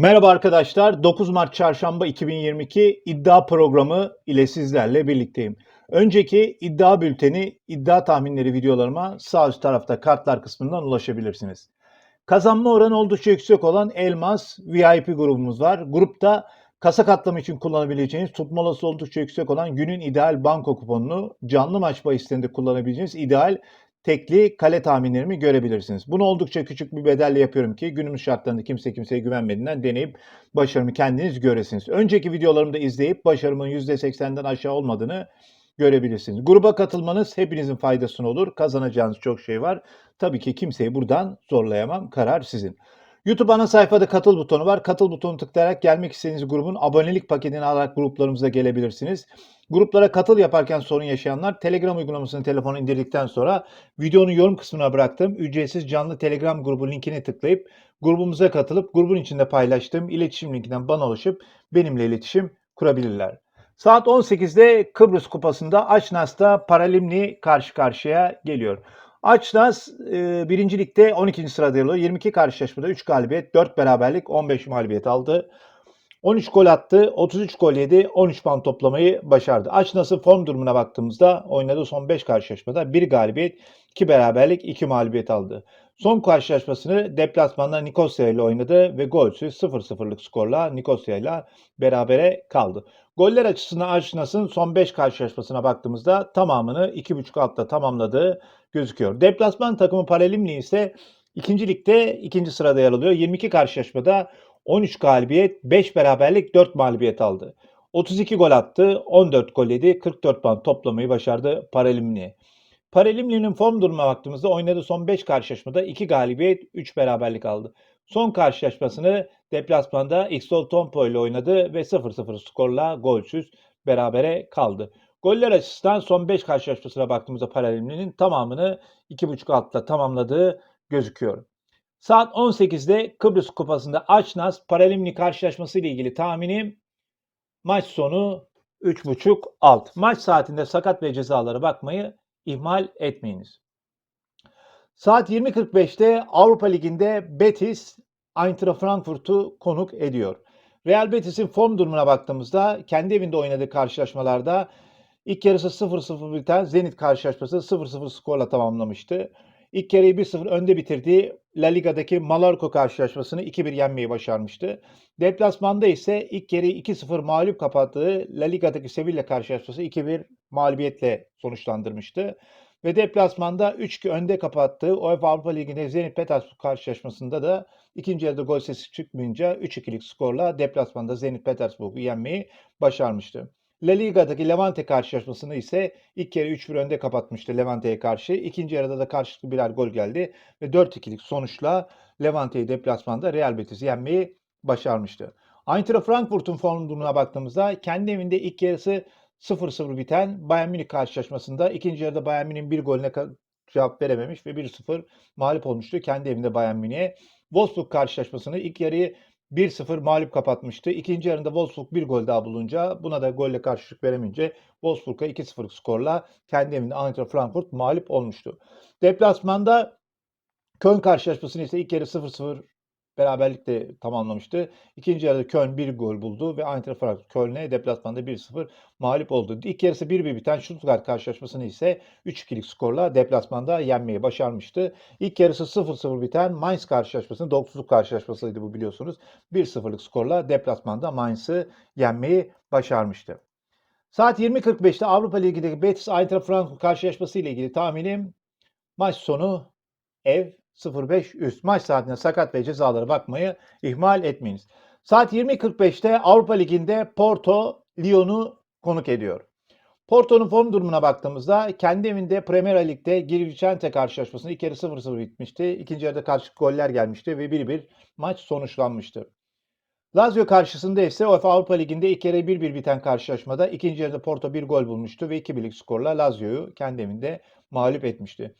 Merhaba arkadaşlar. 9 Mart Çarşamba 2022 iddia programı ile sizlerle birlikteyim. Önceki iddia bülteni, iddia tahminleri videolarıma sağ üst tarafta kartlar kısmından ulaşabilirsiniz. Kazanma oranı oldukça yüksek olan Elmas VIP grubumuz var. Grupta kasa katlama için kullanabileceğiniz tutmalası oldukça yüksek olan günün ideal banko kuponunu canlı maç bahislerinde kullanabileceğiniz ideal tekli kale tahminlerimi görebilirsiniz. Bunu oldukça küçük bir bedelle yapıyorum ki günümüz şartlarında kimse kimseye güvenmediğinden deneyip başarımı kendiniz göresiniz. Önceki videolarımı da izleyip başarımın %80'den aşağı olmadığını görebilirsiniz. Gruba katılmanız hepinizin faydasına olur. Kazanacağınız çok şey var. Tabii ki kimseyi buradan zorlayamam. Karar sizin. YouTube ana sayfada katıl butonu var. Katıl butonu tıklayarak gelmek istediğiniz grubun abonelik paketini alarak gruplarımıza gelebilirsiniz. Gruplara katıl yaparken sorun yaşayanlar Telegram uygulamasını telefona indirdikten sonra videonun yorum kısmına bıraktığım ücretsiz canlı Telegram grubu linkini tıklayıp grubumuza katılıp grubun içinde paylaştığım iletişim linkinden bana ulaşıp benimle iletişim kurabilirler. Saat 18'de Kıbrıs Kupası'nda Açnas'ta Paralimni karşı karşıya geliyor. Açnas e, birinci ligde 12. sırada yer alıyor. 22 karşılaşmada 3 galibiyet, 4 beraberlik, 15 mağlubiyet aldı. 13 gol attı, 33 gol yedi, 13 puan toplamayı başardı. Açnas'ın form durumuna baktığımızda oynadığı son 5 karşılaşmada 1 galibiyet, 2 beraberlik, 2 mağlubiyet aldı. Son karşılaşmasını deplasmanda Nikosya ile oynadı ve golsüz 0-0'lık skorla Nikosya ile berabere kaldı. Goller açısından Açnas'ın son 5 karşılaşmasına baktığımızda tamamını 2.5 altta tamamladığı gözüküyor. Deplasman takımı Paralimni ise ikinci ligde ikinci sırada yer alıyor. 22 karşılaşmada 13 galibiyet, 5 beraberlik, 4 mağlubiyet aldı. 32 gol attı, 14 gol yedi, 44 puan toplamayı başardı Paralimni. Paralimni'nin form durumuna baktığımızda oynadığı son 5 karşılaşmada 2 galibiyet, 3 beraberlik aldı. Son karşılaşmasını deplasmanda Xol Tompo ile oynadı ve 0-0 skorla golsüz berabere kaldı. Goller açısından son 5 karşılaşmasına baktığımızda Paralimni'nin tamamını 2.5 altla tamamladığı gözüküyor. Saat 18'de Kıbrıs Kupası'nda Açnas Paralimni karşılaşması ile ilgili tahminim maç sonu 3.5 alt. Maç saatinde sakat ve cezalara bakmayı ihmal etmeyiniz. Saat 20.45'te Avrupa Ligi'nde Betis Eintracht Frankfurt'u konuk ediyor. Real Betis'in form durumuna baktığımızda kendi evinde oynadığı karşılaşmalarda ilk yarısı 0-0 biten Zenit karşılaşması 0-0 skorla tamamlamıştı. İlk yarıyı 1-0 önde bitirdiği La Liga'daki Mallorca karşılaşmasını 2-1 yenmeyi başarmıştı. Deplasmanda ise ilk yarıyı 2-0 mağlup kapattığı La Liga'daki Sevilla karşılaşması 2-1 mağlubiyetle sonuçlandırmıştı. Ve deplasmanda 3-2 önde kapattığı UEFA Avrupa Ligi'nde Zenit Petersburg karşılaşmasında da ikinci yarıda gol sesi çıkmayınca 3-2'lik skorla deplasmanda Zenit Petersburg'u yenmeyi başarmıştı. La Liga'daki Levante karşılaşmasını ise ilk kere 3-1 önde kapatmıştı Levante'ye karşı. İkinci yarıda da karşılıklı birer gol geldi ve 4-2'lik sonuçla Levante'yi deplasmanda Real Betis'i yenmeyi başarmıştı. Eintracht Frankfurt'un form durumuna baktığımızda kendi evinde ilk yarısı 0-0 biten Bayern Münih karşılaşmasında ikinci yarıda Bayern Münih'in bir golüne cevap verememiş ve 1-0 mağlup olmuştu kendi evinde Bayern Münih'e. Wolfsburg karşılaşmasını ilk yarıyı 1-0 mağlup kapatmıştı. İkinci yarında Wolfsburg bir gol daha bulunca buna da golle karşılık veremeyince Wolfsburg'a 2-0 skorla kendi evinde Eintracht Frankfurt mağlup olmuştu. Deplasmanda Köln karşılaşmasını ise ilk yarı 0-0 beraberlikle tamamlamıştı. İkinci yarıda Köln bir gol buldu ve Eintracht Frankfurt Köln'e deplasmanda 1-0 mağlup oldu. İlk yarısı 1-1 biten Stuttgart karşılaşmasını ise 3-2'lik skorla deplasmanda yenmeyi başarmıştı. İlk yarısı 0-0 biten Mainz karşılaşmasını 9'luk karşılaşmasıydı bu biliyorsunuz. 1-0'lık skorla deplasmanda Mainz'ı yenmeyi başarmıştı. Saat 20.45'te Avrupa Ligi'ndeki Betis Eintracht Frankfurt karşılaşması ile ilgili tahminim maç sonu ev 05 üst. Maç saatinde sakat ve cezalara bakmayı ihmal etmeyiniz. Saat 20.45'te Avrupa Ligi'nde Porto Lyon'u konuk ediyor. Porto'nun form durumuna baktığımızda kendi evinde Premier Lig'de Girvicente karşılaşmasında ilk yarı 0-0 bitmişti. İkinci yarıda karşılıklı goller gelmişti ve 1-1 maç sonuçlanmıştı. Lazio karşısında ise UEFA Avrupa Ligi'nde ilk yarı 1-1 biten karşılaşmada ikinci yarıda Porto bir gol bulmuştu ve 2-1'lik skorla Lazio'yu kendi evinde mağlup etmişti.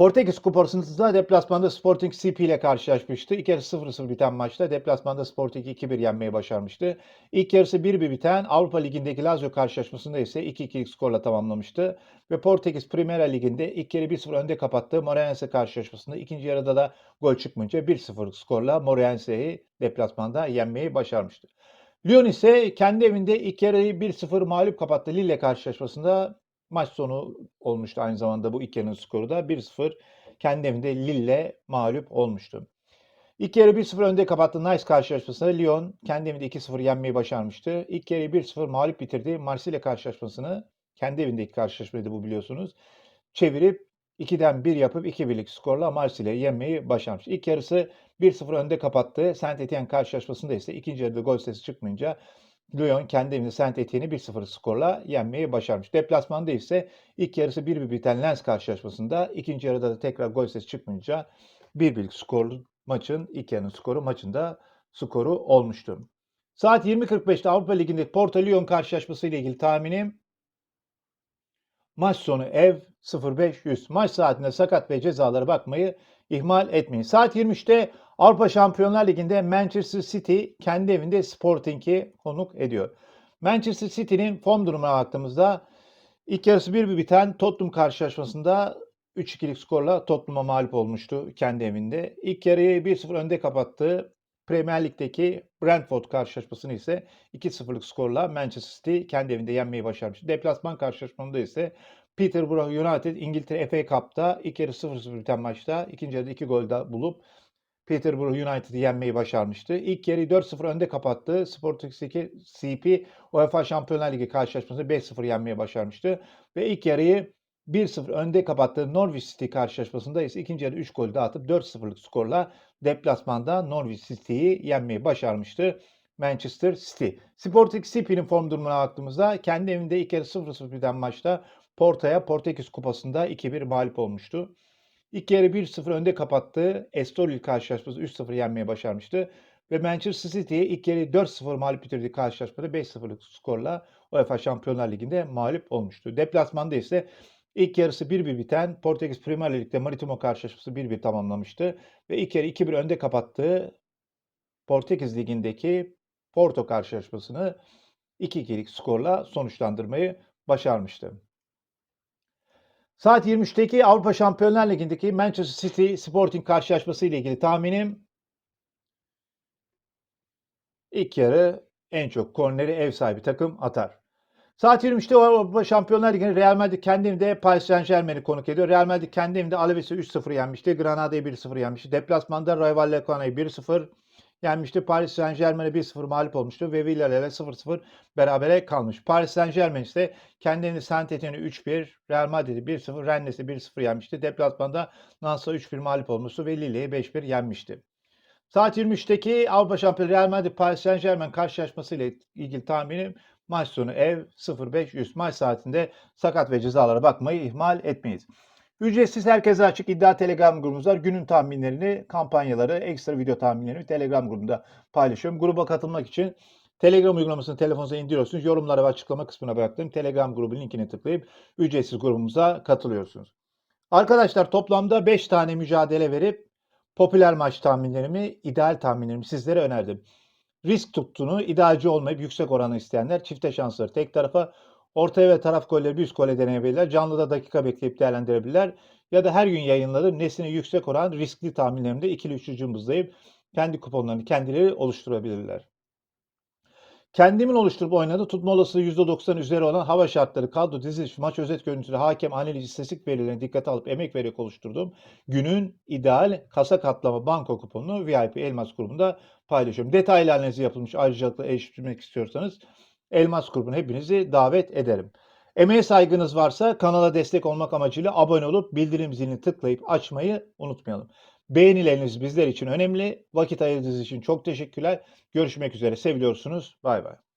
Portekiz Kupası'nda deplasmanda Sporting CP ile karşılaşmıştı. İlk yarısı 0-0 biten maçta deplasmanda Sporting 2-1 yenmeyi başarmıştı. İlk yarısı 1-1 biten Avrupa Ligi'ndeki Lazio karşılaşmasında ise 2-2'lik skorla tamamlamıştı. Ve Portekiz Primera Ligi'nde ilk yarı 1-0 önde kapattığı Moreirense karşılaşmasında ikinci yarıda da gol çıkmayınca 1-0 skorla Moreirense'yi deplasmanda yenmeyi başarmıştı. Lyon ise kendi evinde ilk yarıyı 1-0 mağlup kapattı Lille karşılaşmasında. Maç sonu olmuştu aynı zamanda bu ilk yarının skoru da 1-0 kendi evinde Lille mağlup olmuştu. İlk yarı 1-0 önde kapattı Nice karşılaşmasında Lyon kendi evinde 2-0 yenmeyi başarmıştı. İlk yarı 1-0 mağlup bitirdi. Marsilya karşılaşmasını kendi evindeki karşılaşmaydı bu biliyorsunuz. Çevirip 2'den 1 yapıp 2-1'lik skorla Marsilya'yı yenmeyi başarmış. İlk yarısı 1-0 önde kapattı. Saint Etienne karşılaşmasında ise ikinci yarıda gol sesi çıkmayınca Lyon kendi evinde Saint Etienne'i 1-0 skorla yenmeyi başarmış. Deplasmanda ise ilk yarısı 1-1 biten Lens karşılaşmasında ikinci yarıda da tekrar gol sesi çıkmayınca 1-1'lik skorlu maçın ilk yarının skoru maçında skoru olmuştu. Saat 20.45'te Avrupa Ligi'nde Porto Lyon karşılaşması ile ilgili tahminim maç sonu ev 0-5-100. Maç saatinde sakat ve cezalara bakmayı ihmal etmeyin. Saat 23'te Avrupa Şampiyonlar Ligi'nde Manchester City kendi evinde Sporting'i konuk ediyor. Manchester City'nin form durumuna baktığımızda ilk yarısı 1-1 biten Tottenham karşılaşmasında 3-2'lik skorla Tottenham'a mağlup olmuştu kendi evinde. İlk yarıyı 1-0 önde kapattığı Premier Lig'deki Brentford karşılaşmasını ise 2-0'lık skorla Manchester City kendi evinde yenmeyi başarmıştı. Deplasman karşılaşmasında ise Peterborough United İngiltere FA Cup'ta ilk yarı 0-0 biten maçta ikinci yarıda 2 gol daha bulup Peterborough United'ı yenmeyi başarmıştı. İlk yarıyı 4-0 önde kapattı. Sporting CP UEFA Şampiyonlar Ligi karşılaşmasında 5-0 yenmeyi başarmıştı. Ve ilk yarıyı 1-0 önde kapattığı Norwich City karşılaşmasında ise ikinci yarı 3 gol dağıtıp 4-0'lık skorla deplasmanda Norwich City'yi yenmeyi başarmıştı. Manchester City. Sporting CP'nin form durumuna baktığımızda kendi evinde ilk yarı 0-0 biten maçta Porto'ya Portekiz Kupası'nda 2-1 mağlup olmuştu. İlk yarı 1-0 önde kapattığı Estoril karşılaşması 3-0 yenmeye başarmıştı. Ve Manchester City'ye ilk yarı 4-0 mağlup bitirdiği karşılaşmada 5-0'lık skorla UEFA Şampiyonlar Ligi'nde mağlup olmuştu. Deplasmanda ise ilk yarısı 1-1 biten Portekiz Premier Lig'de Maritimo karşılaşması 1-1 tamamlamıştı. Ve ilk yarı 2-1 önde kapattığı Portekiz Ligi'ndeki Porto karşılaşmasını 2-2'lik skorla sonuçlandırmayı başarmıştı. Saat 23'teki Avrupa Şampiyonlar Ligi'ndeki Manchester City Sporting karşılaşması ile ilgili tahminim ilk yarı en çok korneri ev sahibi takım atar. Saat 23'te Avrupa Şampiyonlar Ligi'nde Real Madrid kendi Paris Saint Germain'i konuk ediyor. Real Madrid kendi evinde Alaves'i 3-0 yenmişti. Granada'yı 1-0 yenmişti. Deplasmanda Rayo Vallecano'yu 1-0 yenmişti. Paris Saint Germain'e 1-0 mağlup olmuştu ve Villarreal'e 0-0 berabere kalmış. Paris Saint Germain ise kendi evinde Saint Etienne'i 3-1, Real Madrid'i 1-0, Rennes'i 1-0 yenmişti. Deplasmanda Nance'a 3-1 mağlup olmuştu ve Lille'yi 5-1 yenmişti. Saat 23'teki Avrupa Şampiyonu Real Madrid Paris Saint Germain karşılaşması ile ilgili tahminim maç sonu ev 0-5 maç saatinde sakat ve cezalara bakmayı ihmal etmeyiz. Ücretsiz herkese açık iddia Telegram grubumuz var. Günün tahminlerini, kampanyaları, ekstra video tahminlerini Telegram grubunda paylaşıyorum. Gruba katılmak için Telegram uygulamasını telefonunuza indiriyorsunuz. Yorumlara ve açıklama kısmına bıraktığım Telegram grubu linkini tıklayıp ücretsiz grubumuza katılıyorsunuz. Arkadaşlar toplamda 5 tane mücadele verip popüler maç tahminlerimi, ideal tahminlerimi sizlere önerdim. Risk tuttuğunu, idealci olmayıp yüksek oranı isteyenler çifte şansları tek tarafa, ortaya ve taraf golleri bir üst gole deneyebilirler. Canlıda dakika bekleyip değerlendirebilirler. Ya da her gün yayınladığım nesine yüksek oran riskli tahminlerimde ikili üçlü cımbızlayıp kendi kuponlarını kendileri oluşturabilirler. Kendimin oluşturup oynadığı tutma olasılığı %90 üzeri olan hava şartları, kadro, diziliş, maç özet görüntüleri, hakem, analiz, istatistik verilerini dikkate alıp emek vererek oluşturduğum günün ideal kasa katlama banko kuponunu VIP Elmas grubunda paylaşıyorum. Detaylı analizi yapılmış ayrıcalıkla eriştirmek istiyorsanız Elmas grubuna hepinizi davet ederim. Emeğe saygınız varsa kanala destek olmak amacıyla abone olup bildirim zilini tıklayıp açmayı unutmayalım. Beğenileriniz bizler için önemli. Vakit ayırdığınız için çok teşekkürler. Görüşmek üzere. Seviyorsunuz. Bay bay.